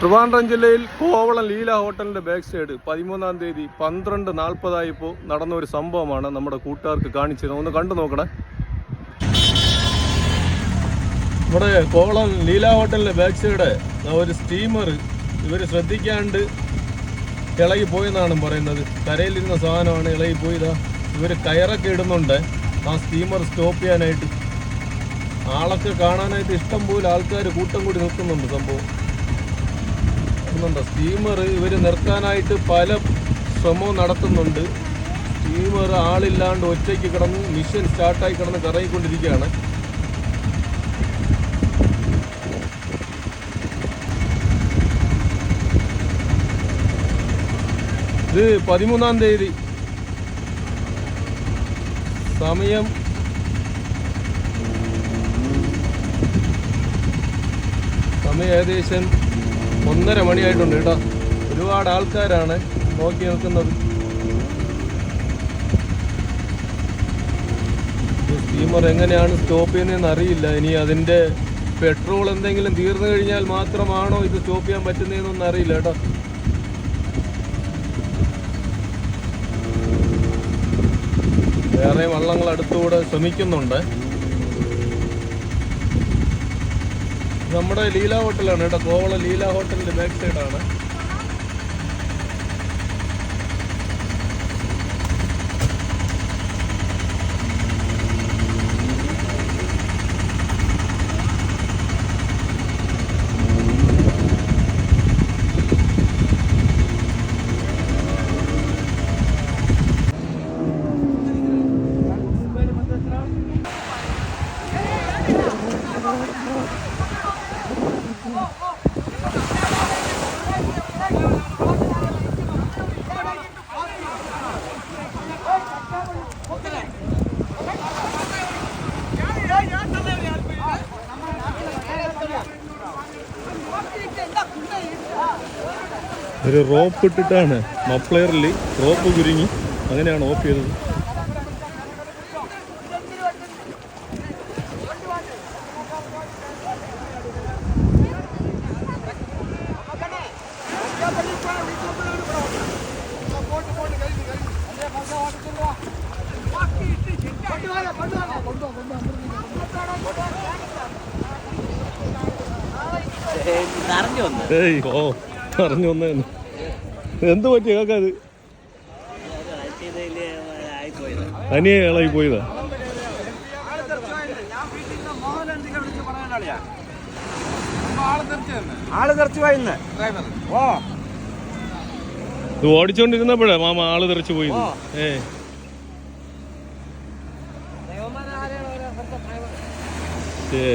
ട്രിവാൻഡ്രം ജില്ലയിൽ കോവളം ലീല ഹോട്ടലിന്റെ back side പതിമൂന്നാം തീയതി പന്ത്രണ്ട് നാൽപ്പതായപ്പോൾ നടന്ന ഒരു സംഭവമാണ് നമ്മുടെ കൂട്ടുകാർക്ക് കാണിച്ചത്. ഒന്ന് കണ്ടു നോക്കണേ. നമ്മുടെ കോവളം ലീല ഹോട്ടലിന്റെ ബാക്ക് സൈഡ് ഒരു സ്റ്റീമർ ഇവർ ശ്രദ്ധിക്കാണ്ട് ഇളകി പോയെന്നാണ് പറയുന്നത്. കരയിലിരുന്ന സാധനമാണ് ഇളകി പോയതാ. ഇവർ കയറൊക്കെ ഇടുന്നുണ്ട്. ആ സ്റ്റീമർ സ്റ്റോപ്പ് ചെയ്യാനായിട്ട്. ആളൊക്കെ കാണാനായിട്ട് ഇഷ്ടം പോലെ ആൾക്കാർ കൂട്ടം കൂടി നിൽക്കുന്നുണ്ട് സംഭവം. നടത്തുന്നുണ്ട് സ്റ്റീമർ ഇവർ നിർത്താനായിട്ട് പല ശ്രമവും നടത്തുന്നുണ്ട്. സ്റ്റീമർ ആളില്ലാണ്ട് ഒറ്റയ്ക്ക് കിടന്ന് മിഷൻ സ്റ്റാർട്ടായി കിടന്ന് കറങ്ങിക്കൊണ്ടിരിക്കുകയാണ്. ഇത് പതിമൂന്നാം തീയതി. സമയം സമയം ഏകദേശം ഒന്നര മണിയായിട്ടുണ്ട് കേട്ടോ. ഒരുപാട് ആൾക്കാരാണ് നോക്കി നിൽക്കുന്നത്. സ്റ്റീമർ എങ്ങനെയാണ് സ്റ്റോപ്പ് ചെയ്യുന്നതെന്ന് അറിയില്ല. ഇനി അതിന്റെ പെട്രോൾ എന്തെങ്കിലും തീർന്നു കഴിഞ്ഞാൽ മാത്രമാണോ ഇത് സ്റ്റോപ്പ് ചെയ്യാൻ പറ്റുന്നതെന്നൊന്നും അറിയില്ല കേട്ടോ. വേറെ വള്ളങ്ങൾ അടുത്തുകൂടെ ശ്രമിക്കുന്നുണ്ട്. നമ്മുടെ ലീല ഹോട്ടലാണ് കേട്ടോ. കോവള ലീല ഹോട്ടലിന്റെ ബാക്ക് സൈഡാണ് ഒരു റോപ്പ് ഇട്ടിട്ടാണ് മപ്ലെയറിൽ റോപ്പ് കുരുങ്ങി അങ്ങനെയാണ് ഓഫ് ചെയ്തത്. നിറഞ്ഞു വന്ന് ഏയ് ഓ. പറഞ്ഞു വന്നേന്ന് എന്ത് പറ്റി കേക്കത് ആയിപ്പോയത് അനിയെ ഇളകി പോയതാ. ആൾ തെറിച്ചു പോയിന്ന്. ഓ. ഇത് ഓടിച്ചോണ്ടിരുന്നപ്പോഴേ മാമ ആൾ തെറിച്ചു പോയി. ഏ. ഏ.